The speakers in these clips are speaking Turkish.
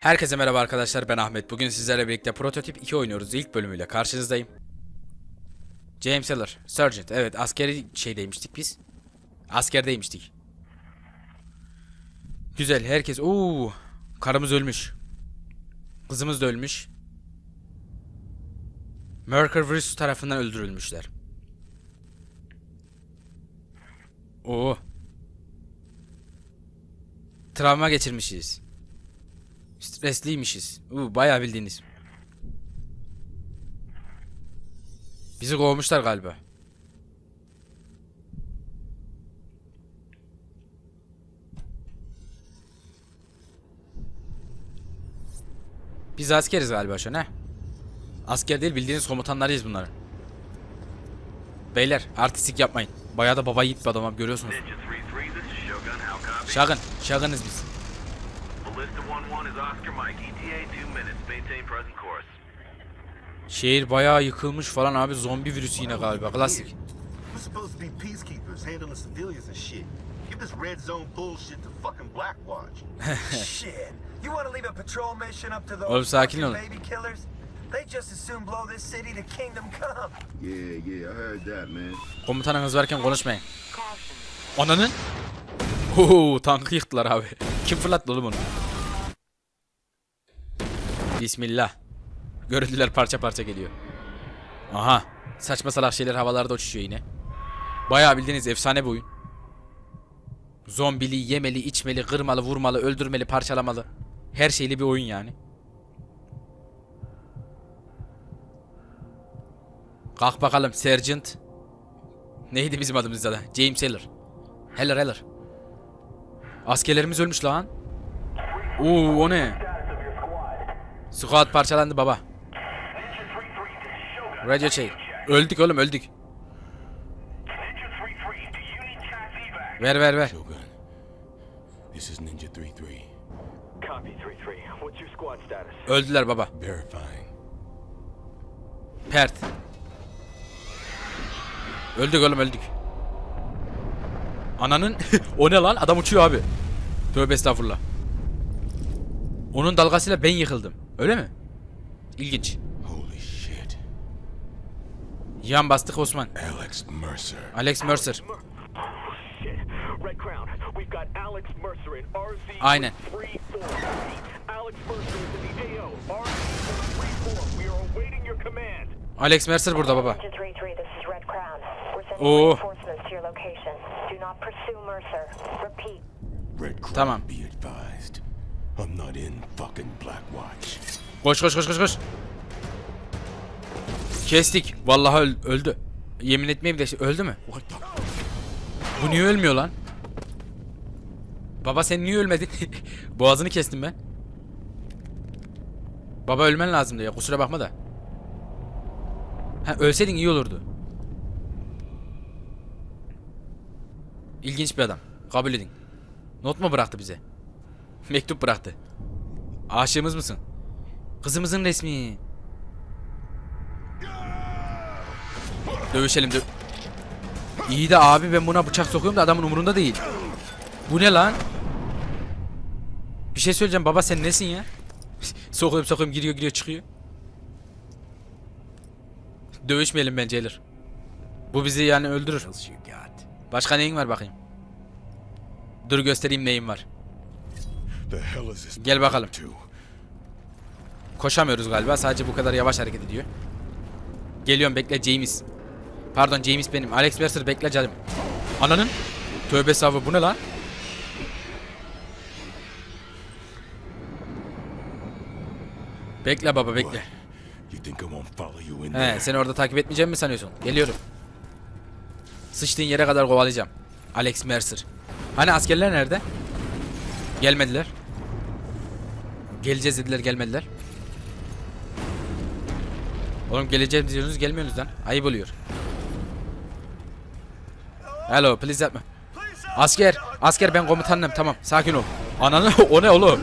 Herkese merhaba arkadaşlar ben Ahmet. Bugün sizlerle birlikte Prototip 2 oynuyoruz. İlk bölümüyle karşınızdayım. James Seller, Sergeant. Evet askeri şeydeymiştik biz. Askerdeymiştik. Güzel herkes. Oo, karımız ölmüş. Kızımız da ölmüş. Merker virüs tarafından öldürülmüşler. Oo. Travma geçirmişiz. Stresliymişiz. Uu, bayağı bildiğiniz. Bizi kovmuşlar galiba. Biz askeriz galiba şu an he. Asker değil bildiğiniz komutanlarıyız bunların. Beyler artistik yapmayın. Bayağı da baba yiğit bir adamım görüyorsunuz. Ninja 3-3, this is Shogun. How copy? Şagın, şagınız biz. Şehir bayağı yıkılmış falan abi zombi virüsü yine galiba klasik. We're supposed to be peacekeepers handling civilians and shit. Give this red zone bullshit to fucking Blackwatch. Shit. You want to leave a patrol mission up to those Oğlum sakin fucking olun. baby killers? They just as soon blow this city to kingdom come. Yeah, yeah, I heard that, man. Komutanınız varken konuşmayın. Ananın? Oo, tankı yıktılar abi. Kim fırlattı oğlum onu? Bismillah. Görüntüler parça parça geliyor. Aha. Saçma salak şeyler havalarda uçuşuyor yine. Bayağı bildiğiniz efsane bir oyun. Zombili, yemeli, içmeli, kırmalı, vurmalı, öldürmeli, parçalamalı. Her şeyli bir oyun yani. Kalk bakalım Sergeant. Neydi bizim adımız da? James Heller. Heller Heller. Askerlerimiz ölmüş lan. Oo o ne? Squad parçalandı baba. Radio şey. Öldük oğlum öldük. Ver ver ver. Shogun. This is Ninja 3-3. Copy 3-3. What's your squad status? Öldüler baba. Verifying. Pert. Öldük oğlum öldük. Ananın o ne lan? Adam uçuyor abi. Tövbe estağfurullah. Onun dalgasıyla ben yıkıldım. Öyle mi? İlginç. Holy shit. Yan bastık Osman. Alex Mercer. Alex Mercer. RZ Aynen. 34. Alex Mercer is in the AO. RZ 34. We are awaiting your command. Alex Mercer burada baba. Agent 3-3, this is Red Crown. We're sending Oh. Tamam. I'm not in fucking Blackwatch. Koş koş koş koş koş. Kestik. Vallahi öl- öldü. Yemin etmeyeyim de öldü mü? Bu niye ölmüyor lan? Baba sen niye ölmedin? Boğazını kestim ben. Baba ölmen lazımdı ya kusura bakma da. Ha ölseydin iyi olurdu. İlginç bir adam. Kabul edin. Not mu bıraktı bize? Mektup bıraktı. Aşığımız mısın? Kızımızın resmi. Dövüşelim dö İyi de abi ben buna bıçak sokuyorum da adamın umurunda değil. Bu ne lan? Bir şey söyleyeceğim baba sen nesin ya? sokuyorum sokuyorum giriyor giriyor çıkıyor. Dövüşmeyelim bence Elir. Bu bizi yani öldürür. Başka neyin var bakayım? Dur göstereyim neyim var. The hell is this? Gel bakalım. Koşamıyoruz galiba. Sadece bu kadar yavaş hareket ediyor. Geliyorum bekle James. Pardon James benim. Alex Mercer bekle canım. Ananın. Tövbe estağfurullah bu ne lan? Bekle baba bekle. He seni orada takip etmeyeceğim mi sanıyorsun? Geliyorum. Sıçtığın yere kadar kovalayacağım. Alex Mercer. Hani askerler nerede? Gelmediler. Geleceğiz dediler gelmediler. Oğlum geleceğim diyorsunuz gelmiyorsunuz lan. Ayıp oluyor. Hello please yapma. Asker, asker ben komutanım tamam sakin ol. Ananı o ne oğlum?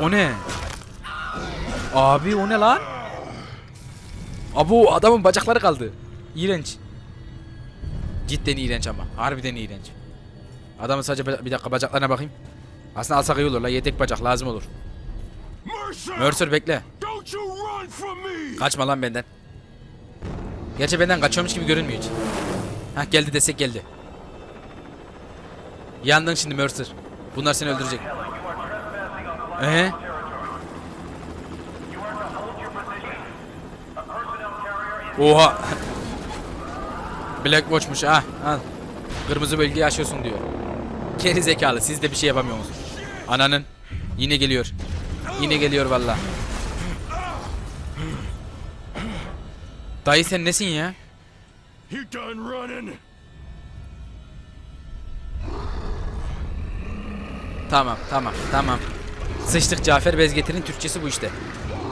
O ne? Abi o ne lan? Abu adamın bacakları kaldı. İğrenç. Cidden iğrenç ama. Harbiden iğrenç. Adamın sadece bir dakika bacaklarına bakayım. Aslında alsak iyi olur la yedek bacak lazım olur. Mercer! Bekle. Kaçma lan benden. Gerçi benden kaçıyormuş gibi görünmüyor hiç. Hah geldi desek geldi. Yandın şimdi Mercer. Bunlar seni öldürecek. Ee? Oha. Black Watch'muş ha. Al. Kırmızı bölgeyi aşıyorsun diyor. Geri zekalı siz de bir şey yapamıyorsunuz. Ananın. Yine geliyor. Yine geliyor valla. Dayı sen nesin ya? Tamam tamam tamam. Sıçtık Cafer Bezgetir'in Türkçesi bu işte.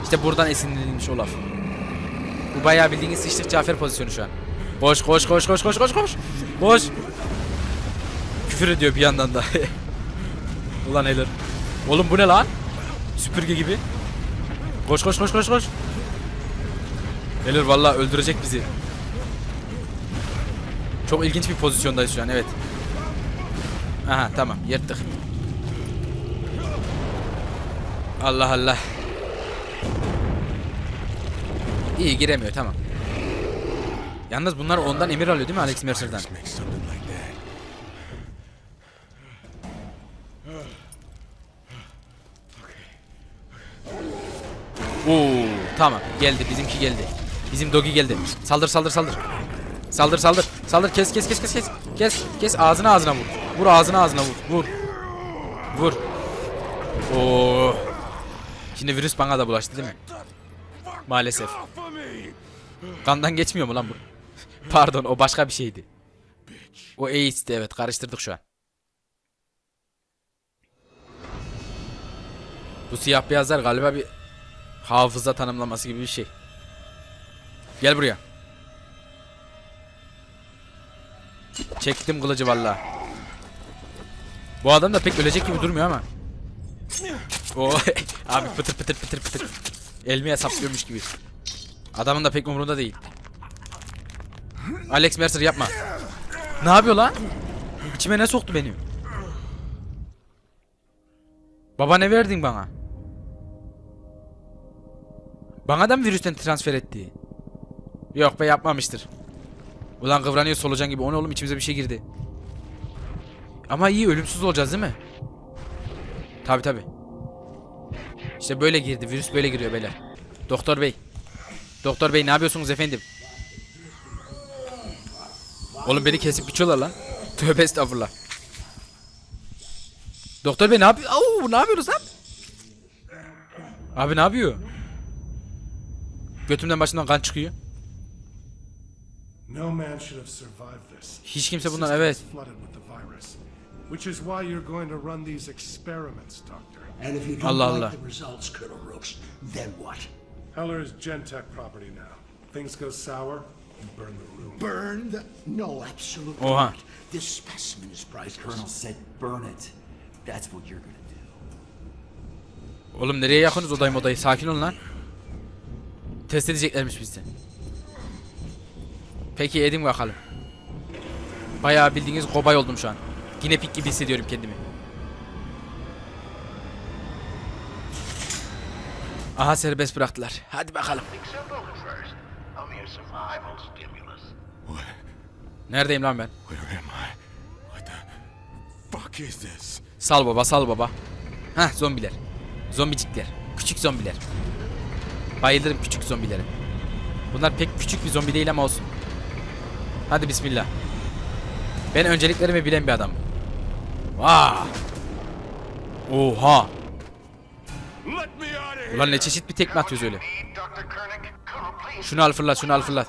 İşte buradan esinlenilmiş o laf. Bu bayağı bildiğiniz sıçtık Cafer pozisyonu şu an. Koş koş koş koş koş koş koş. Koş. Küfür ediyor bir yandan da. Ulan Heller. Oğlum bu ne lan? Süpürge gibi. Koş koş koş koş koş. Heller vallahi öldürecek bizi. Çok ilginç bir pozisyondayız şu an evet. Aha tamam yırttık. Allah Allah. İyi giremiyor tamam. Yalnız bunlar ondan emir alıyor değil mi Alex Mercer'dan? Make something like that. Oo tamam geldi bizimki geldi. Bizim dogi geldi. Saldır saldır saldır. Saldır saldır. Saldır kes kes kes kes kes. Kes kes ağzına ağzına vur. Vur ağzına ağzına vur. Vur. Vur. Oo. Şimdi virüs bana da bulaştı değil mi? Maalesef. Kandan geçmiyor mu lan bu? Pardon o başka bir şeydi. O AIDS'ti evet karıştırdık şu an. Bu siyah beyazlar galiba bir hafıza tanımlaması gibi bir şey. Gel buraya. Çektim kılıcı valla. Bu adam da pek ölecek gibi durmuyor ama. O abi pıtır pıtır pıtır pıtır. Elmeye saplıyormuş gibi. Adamın da pek umurunda değil. Alex Mercer yapma. Ne yapıyor lan? İçime ne soktu benim? Baba ne verdin bana? Bana da mı virüsten transfer etti? Yok be yapmamıştır. Ulan kıvranıyor solucan gibi. O ne oğlum içimize bir şey girdi. Ama iyi ölümsüz olacağız değil mi? Tabi tabi. İşte böyle girdi. Virüs böyle giriyor beyler. Doktor bey. Doktor bey ne yapıyorsunuz efendim? Oğlum beni kesip biçiyorlar lan. Tövbe estağfurullah. Doktor bey ne yapıyor? Au, ne yapıyorsunuz lan? Abi ne yapıyor? Götümden başımdan kan çıkıyor. No man should have survived this. Hiç kimse bundan evet. which is why you're going to run these experiments, Doctor. And if you don't Allah like Allah. the results, Colonel Rooks, then what? Heller is Gentech property now. Things go sour, you burn the room. Burn the... No, absolutely Oha. not. This specimen is priceless. Colonel said burn it. That's what you're gonna do. Oğlum nereye yakınız odayı odayı? Sakin olun lan. Test edeceklermiş bizi. Peki edin bakalım. Bayağı bildiğiniz kobay oldum şu an. Yine pik gibi hissediyorum kendimi. Aha serbest bıraktılar. Hadi bakalım. Neredeyim lan ben? Sal baba sal baba. Heh zombiler. Zombicikler. Küçük zombiler. Bayılırım küçük zombilere. Bunlar pek küçük bir zombi değil ama olsun. Hadi bismillah. Ben önceliklerimi bilen bir adam. Vaa. Oha. Ulan ne çeşit bir tekme atıyoruz öyle. Şunu al fırlat şunu al fırlat.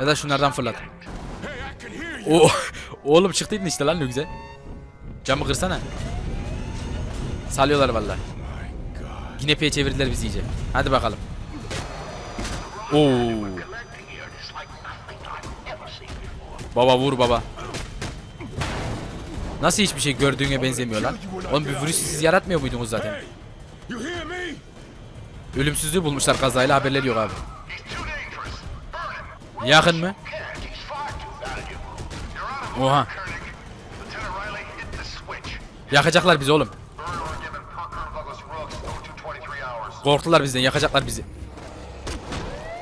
Ya da şunlardan fırlat. Oo, oğlum çıktıydın işte lan ne güzel. Camı kırsana. Salıyorlar vallahi. Ginepeye çevirdiler bizi iyice. Hadi bakalım. Oo. Baba vur baba. Nasıl hiçbir şey gördüğüne benzemiyor lan? Oğlum bir virüsü siz yaratmıyor muydunuz zaten? Ölümsüzlüğü bulmuşlar kazayla haberleri yok abi. Yakın mı? Oha. Yakacaklar bizi oğlum. Korktular bizden yakacaklar bizi.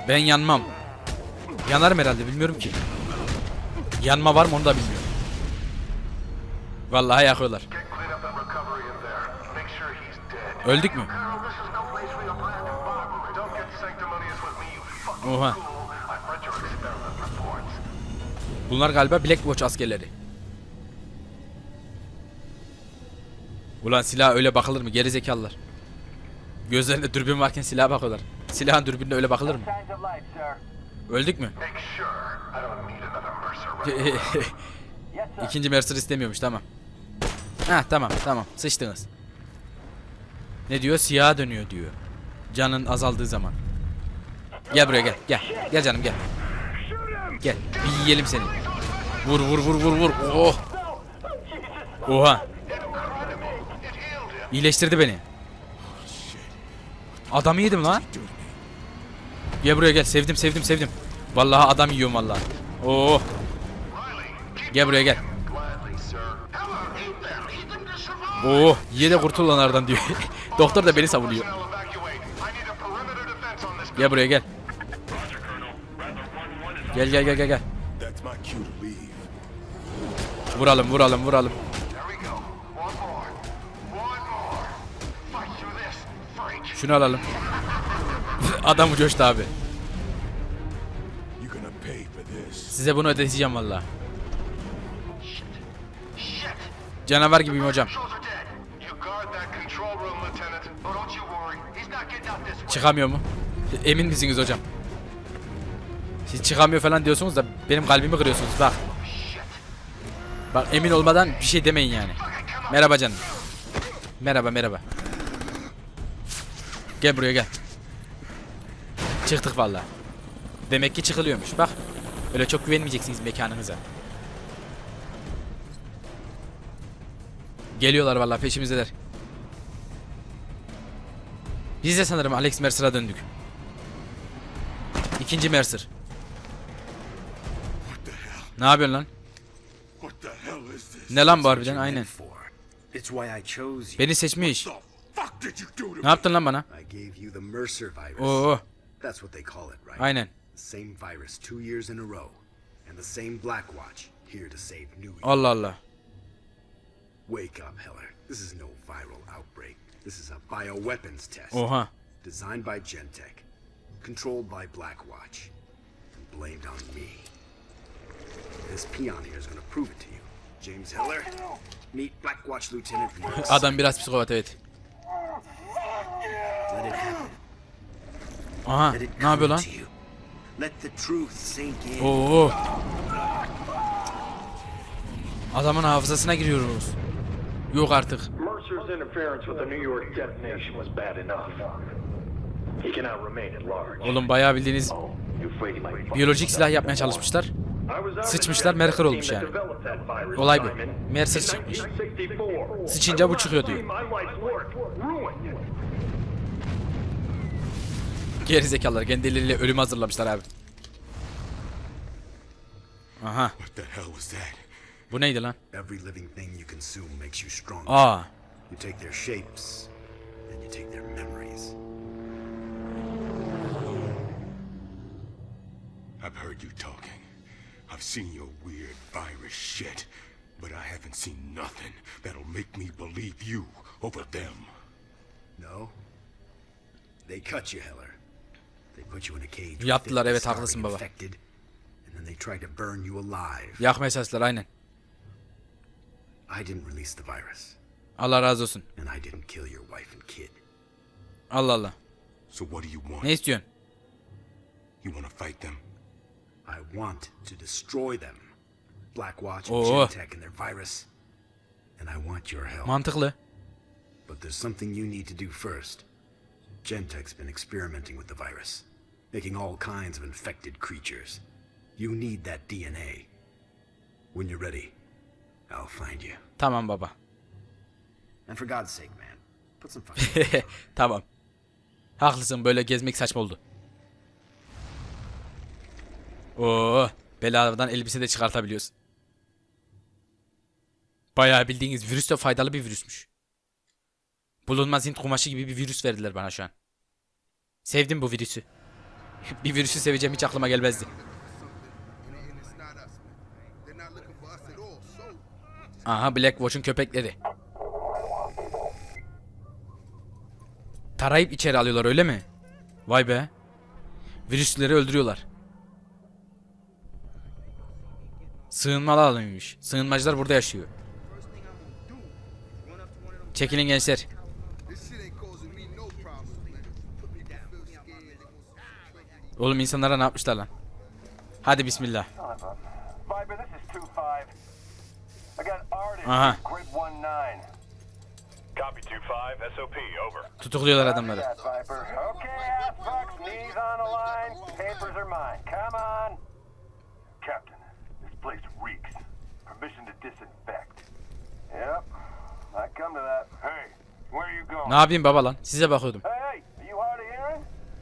Ben yanmam. Yanarım herhalde bilmiyorum ki. Yanma var mı onu da bilmiyorum. Vallahi yakıyorlar. Öldük mü? Oha. Bunlar galiba Black Watch askerleri. Ulan silah öyle bakılır mı? Geri zekalılar. Gözlerinde dürbün varken silaha bakıyorlar. Silahın dürbününe öyle bakılır mı? Öldük mü? İkinci Mercer istemiyormuş tamam. Ha tamam tamam sıçtınız. Ne diyor? Siyaha dönüyor diyor. Canın azaldığı zaman. Gel buraya gel. Gel. Gel canım gel. Gel. Bir yiyelim seni. Vur vur vur vur vur. Oh. Oha. İyileştirdi beni. Adamı yedim lan. Gel buraya gel. Sevdim sevdim sevdim. Vallahi adam yiyorum vallahi. Oh. Gel buraya gel. Oo, ye de kurtul lan aradan diyor. Doktor da beni savunuyor. Gel buraya gel. Gel gel gel gel gel. Vuralım vuralım vuralım. Şunu alalım. Adam coştu abi. Size bunu ödeteceğim valla. Canavar gibiyim hocam. Çıkamıyor mu? Emin misiniz hocam? Siz çıkamıyor falan diyorsunuz da benim kalbimi kırıyorsunuz bak. Bak emin olmadan bir şey demeyin yani. Merhaba canım. Merhaba merhaba. Gel buraya gel. Çıktık valla. Demek ki çıkılıyormuş bak. Öyle çok güvenmeyeceksiniz mekanınıza. Geliyorlar valla peşimizdeler. Biz de sanırım Alex Mercer'a döndük. İkinci Mercer. Ne yapıyorsun lan? Ne lan bu harbiden aynen. Beni seçmiş. Ne yaptın lan bana? Oo That's what they call it, right? aynen. The same virus two years in a row. And the same Black Watch here to save New York. Allah Allah. Wake up, Heller. This is no viral outbreak. This is a bioweapons test. Oha. Designed by Gentech. Controlled by Black Watch. And blamed on me. This peon here is gonna prove it to you. James Heller, meet Black Watch Lieutenant Adam biraz psikopat evet. Let it happen. Aha ne yapıyor lan? Oo. Adamın hafızasına giriyoruz. Yok artık. Mercer's interference with the New York detonation was bad enough. He cannot remain at large. Oğlum bayağı bildiğiniz my biyolojik silah yapmaya çalışmışlar. Sıçmışlar, team olmuş yani. Olay bu. Mercer çıkmış. 1964. Sıçınca bu çıkıyor diyor. My life's work ruined. Gerizekalılar hazırlamışlar abi. Aha What the hell was that? bu neydi lan? Every living thing you consume makes you stronger. Aa You take their shapes, and you take their memories. I've heard you talking. I've seen your weird virus shit. But I haven't seen nothing that'll make me believe you over them. No? They cut you, Heller. Yaptılar, evet, haklısın baba. infected, And then they tried to burn you alive. yakma esaslar aynen. I didn't release the virus, Allah razı olsun. and I didn't kill your wife and kid. Allah Allah. So what do you want? Ne istiyorsun? You want to fight them? I want to destroy them. Blackwatch and oh. Oo. Gentech and their virus. And I want your help. Mantıklı. But there's something you need to do first. Gentech's been experimenting with the virus, making all kinds of infected creatures. You need that DNA. When you're ready, I'll find you. Tamam baba. And for God's sake, man, put some fucking tamam. Haklısın böyle gezmek saçma oldu. Oo, beladan elbise de çıkartabiliyoruz. Bayağı bildiğiniz virüs de faydalı bir virüsmüş. Bulunmaz Hint kumaşı gibi bir virüs verdiler bana şu an. Sevdim bu virüsü. bir virüsü seveceğim hiç aklıma gelmezdi. Aha Black Watch'un köpekleri. Tarayıp içeri alıyorlar öyle mi? Vay be. Virüsleri öldürüyorlar. Sığınmalı alanıymış. Sığınmacılar burada yaşıyor. Çekilin gençler. Oğlum insanlara ne yapmışlar lan? Hadi bismillah. Viper, this is 2-5. I got artists, Aha. grid 1-9. Copy 2-5, SOP, over. Tutukluyorlar adamları. Captain, this place reeks. Permission to disinfect. Yep, I come to that. Hey, where you going? Ne yapayım baba lan? Size bakıyordum.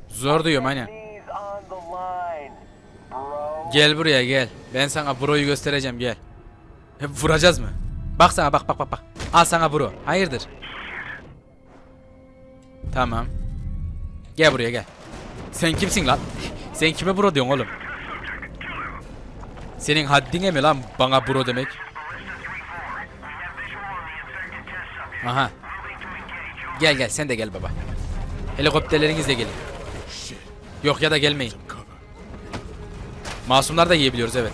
Zor duyuyorum aynen. Knees on the line, bro. Gel buraya gel. Ben sana broyu göstereceğim gel. Hep vuracağız mı? Bak sana bak bak bak bak. Al sana bro. Hayırdır? Tamam. Gel buraya gel. Sen kimsin lan? Sen kime bro diyorsun oğlum? Senin haddine mi lan bana bro demek? Aha. Gel gel sen de gel baba. Helikopterlerinizle gelin. Yok ya da gelmeyin. Masumlar da yiyebiliyoruz evet.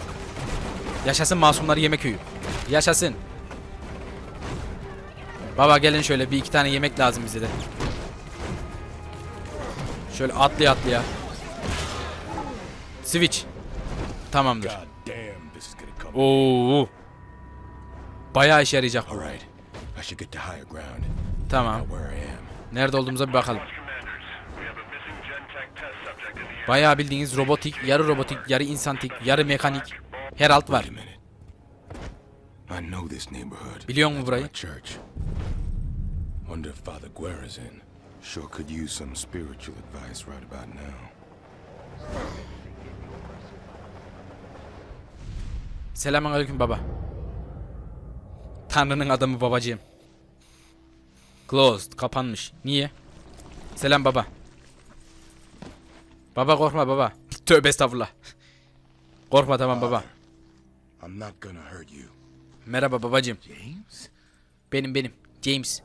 Yaşasın masumları yeme köyü. Yaşasın. Baba gelin şöyle bir iki tane yemek lazım bize de. Şöyle atlaya atlaya. Switch. Tamamdır. Oo. Bayağı işe yarayacak. Tamam. Nerede olduğumuza bir bakalım. Bayağı bildiğiniz robotik, yarı robotik, yarı insantik, yarı mekanik. Her alt var. Biliyor musun burayı? Wonder if Father Guerra's in. Sure could use some spiritual advice right about now. Selamünaleyküm baba. Tanrı'nın adamı babacığım. Closed, kapanmış. Niye? Selam baba. Baba korkma baba. Tövbe estağfurullah. Korkma tamam baba. I'm not gonna hurt you. Merhaba babacığım. James? Benim benim. James.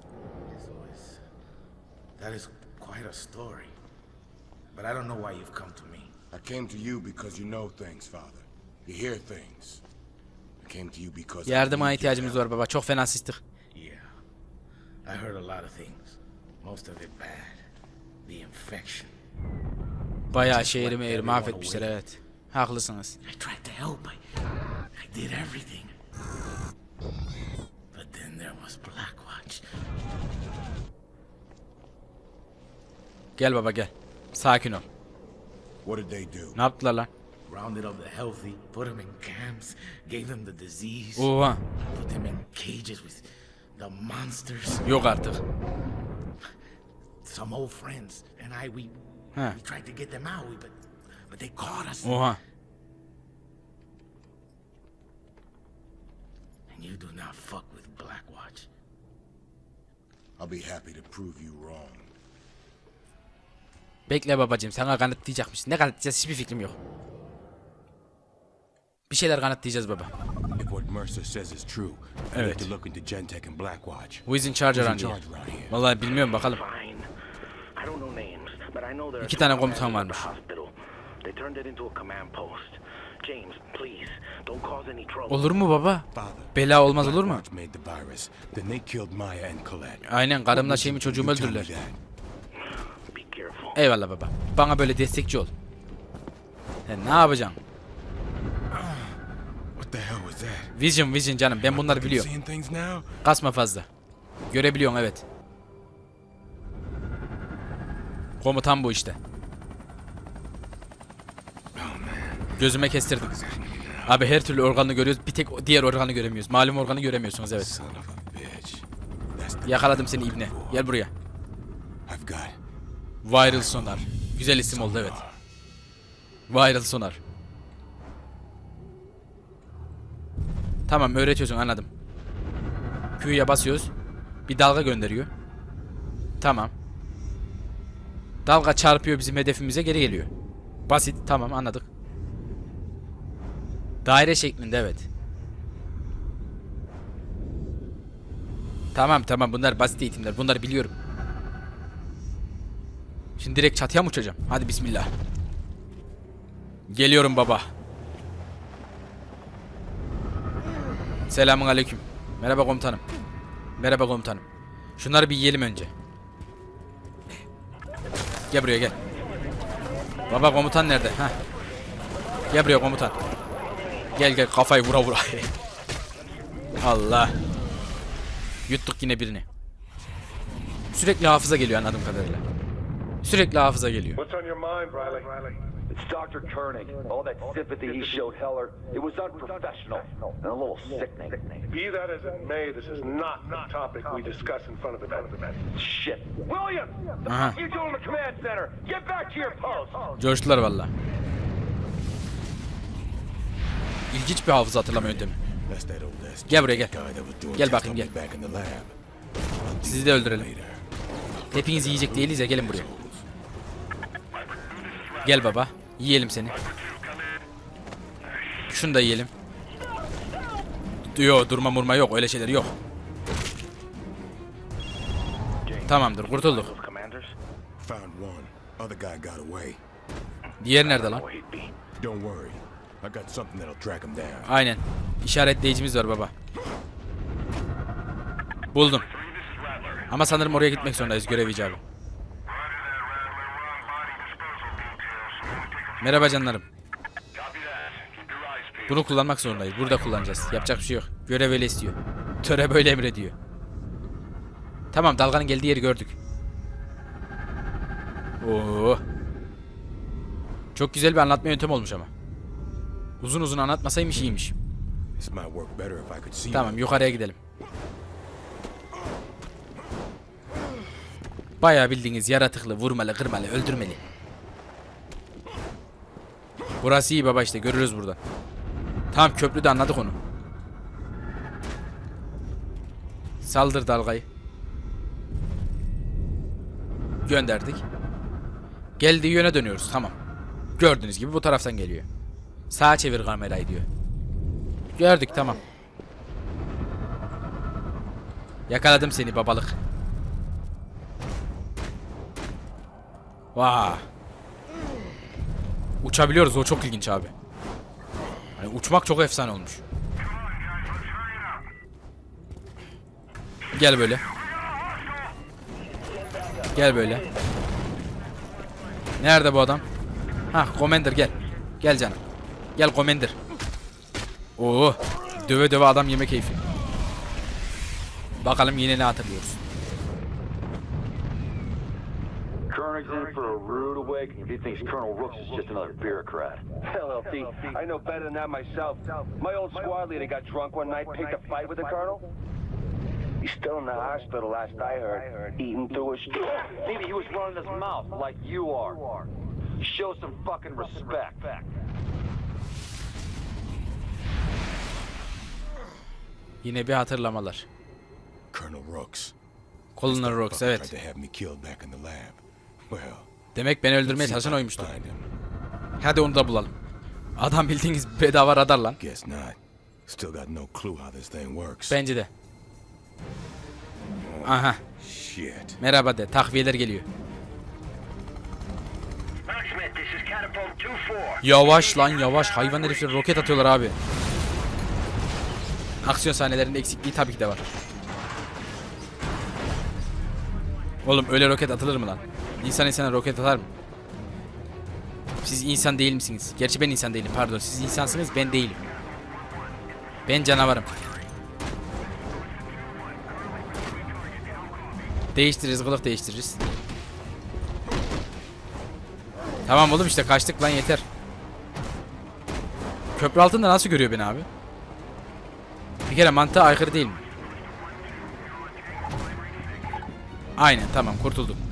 That is quite a story. But I don't know why you've come to me. I came to you because you know things, Father. You hear things. I came to you because Yardıma ihtiyacımız var baba. Çok fena sıçtık. Yeah. I heard a lot of things. Most of it bad. The infection. Bayağı şehrimi eğri mahvetmişler evet. Haklısınız. I tried to help. I, I did everything. But then there was Blackwatch. Gel baba gel. Sakin ol. What did they do? Ne yaptılar lan? Rounded up the healthy, put them in camps, gave them the disease, Oha. put them in cages with the monsters. Yok artık. Some old friends and I, we, Huh. we tried to get them out, but but they caught us. Oha. And you do not fuck with Blackwatch. I'll be happy to prove you wrong. Bekle babacığım sana kanıtlayacakmış. Ne kanıtlayacağız hiçbir fikrim yok. Bir şeyler kanıtlayacağız baba. If what Mercer says is true, I need Evet. to look into Gentech and Blackwatch. Who is in charge Who's in around here? charge around here? Vallahi bilmiyorum bakalım. Fine. I don't know names, but I know there are İki tane komutan varmış. Olur mu baba? Bela olmaz olur mu? Aynen karımla şeyimi çocuğumu careful. Eyvallah baba. Bana böyle destekçi ol. Sen ne yapacaksın? Vision vision canım ben bunları biliyorum. Kasma fazla. Görebiliyorsun evet. Komutan bu işte. Gözüme kestirdim. Abi her türlü organı görüyoruz. Bir tek diğer organı göremiyoruz. Malum organı göremiyorsunuz evet. Yakaladım seni ibne. Gel buraya. Viral Sonar. Güzel isim oldu evet. Viral Sonar. Tamam öğretiyorsun anladım. Q'ya basıyoruz. Bir dalga gönderiyor. Tamam. Dalga çarpıyor bizim hedefimize geri geliyor. Basit tamam anladık. Daire şeklinde evet. Tamam tamam bunlar basit eğitimler. Bunları biliyorum. Şimdi direkt çatıya mı uçacağım? Hadi bismillah. Geliyorum baba. Selamun aleyküm. Merhaba komutanım. Merhaba komutanım. Şunları bir yiyelim önce. Gel buraya gel. Baba komutan nerede? Heh. Gel buraya komutan. Gel gel kafayı vura vura. Allah. Yuttuk yine birini. Sürekli hafıza geliyor anladığım kadarıyla. Sürekli hafıza geliyor. It's Dr. Koenig. All that sympathy he showed Heller, it was unprofessional and a little sickening. Be that as it may, this is not the topic we discuss in front of the men. Shit. William! The Uh-huh. fuck you doing in the command center? Get back to your post! Coştular valla. İlginç bir hafıza hatırlama yöntemi. Gel buraya gel. Gel bakayım, on gel. Sizi de öldürelim. Hepiniz yiyecek değiliz ya gelin buraya. Gel baba. Yiyelim seni. Şunu da yiyelim. Yok durma murma yok öyle şeyler yok. Tamamdır kurtulduk. Diğer nerede lan? Aynen. İşaretleyicimiz var baba. Buldum. Ama sanırım oraya gitmek zorundayız görev icabı. Merhaba canlarım. Bunu kullanmak zorundayız. Burada kullanacağız. Yapacak bir şey yok. Görev öyle istiyor. Töre böyle emrediyor. Tamam dalganın geldiği yeri gördük. Oo. Çok güzel bir anlatma yöntemi olmuş ama. Uzun uzun anlatmasaymış iyiymiş. Tamam yukarıya gidelim. Bayağı bildiğiniz yaratıklı, vurmalı, kırmalı, öldürmeli. Burası iyi baba işte görürüz buradan. Tamam köprüde anladık onu. Saldır dalgayı. Gönderdik. Geldiği yöne dönüyoruz tamam. Gördüğünüz gibi bu taraftan geliyor. Sağa çevir kamerayı diyor. Gördük tamam. Yakaladım seni babalık. Vaa. Uçabiliyoruz o çok ilginç abi. Hani uçmak çok efsane olmuş. Gel böyle. Gel böyle. Nerede bu adam? Ha, Commander gel. Gel canım. Gel Commander. Oo, döve döve adam yeme keyfi. Bakalım yine ne hatırlıyoruz. Koenig's in for a rude awakening if he thinks Colonel Rooks is just another bureaucrat. Hell, LT, I know better than that myself. My old squad leader got drunk one night, picked a fight with the colonel. He's still in the hospital, last I heard. Eating through his... Maybe he was running his mouth like you are. Show some fucking respect. Yine bir hatırlamalar. Colonel Rooks. Colonel Rooks, Fucker evet. Tried to have me killed back in the lab. Demek beni öldürmeye çalışan oymuştu. Hadi onu da bulalım. Adam bildiğiniz bedava radar lan. Bence de. Aha. Shit. Merhaba de. Takviyeler geliyor. Schmidt, this is Catapult 2-4. Yavaş lan yavaş. Hayvan herifler roket atıyorlar abi. Aksiyon sahnelerinde eksikliği tabii ki de var. Oğlum öyle roket atılır mı lan? İnsan insana roket atar mı? Siz insan değil misiniz? Gerçi ben insan değilim pardon. Siz insansınız ben değilim. Ben canavarım. Değiştiririz kılık değiştiririz. Tamam oğlum işte kaçtık lan yeter. Köprü altında nasıl görüyor beni abi? Bir kere mantığa aykırı değil mi? Aynen tamam kurtulduk.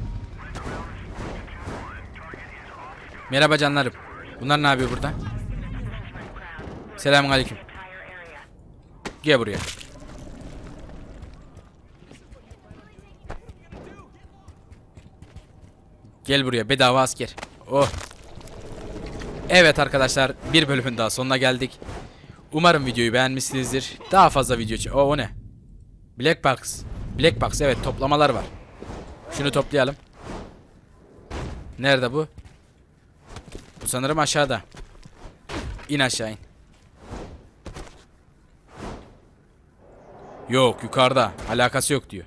Merhaba canlarım. Bunlar ne yapıyor burada? Selamun aleyküm. Gel buraya. Gel buraya bedava asker. Oh. Evet arkadaşlar bir bölümün daha sonuna geldik. Umarım videoyu beğenmişsinizdir. Daha fazla video için. O, o ne? Black Box. Black Box evet toplamalar var. Şunu toplayalım. Nerede bu? Bu sanırım aşağıda. İn aşağı in. Yok yukarıda. Alakası yok diyor.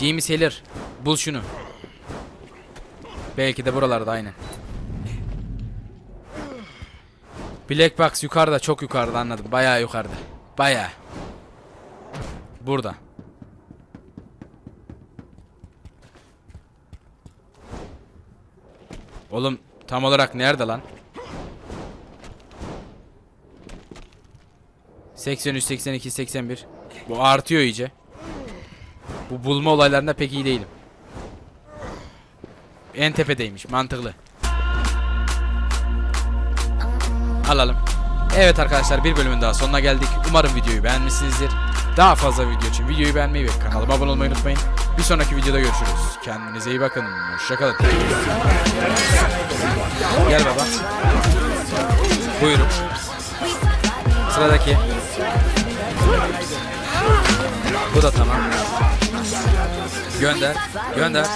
James Heller. Bul şunu. Belki de buralarda aynen. Black Box yukarıda çok yukarıda anladım. Bayağı yukarıda. Bayağı. Burada. Oğlum tam olarak nerede lan? 83, 82, 81. Bu artıyor iyice. Bu bulma olaylarında pek iyi değilim. En tepedeymiş. Mantıklı. Alalım. Evet arkadaşlar bir bölümün daha sonuna geldik. Umarım videoyu beğenmişsinizdir. Daha fazla video için videoyu beğenmeyi ve kanalıma abone olmayı unutmayın. Bir sonraki videoda görüşürüz. Kendinize iyi bakın. Hoşçakalın. Gel baba. Buyurun. Sıradaki. Bu da tamam. Gönder. Gönder.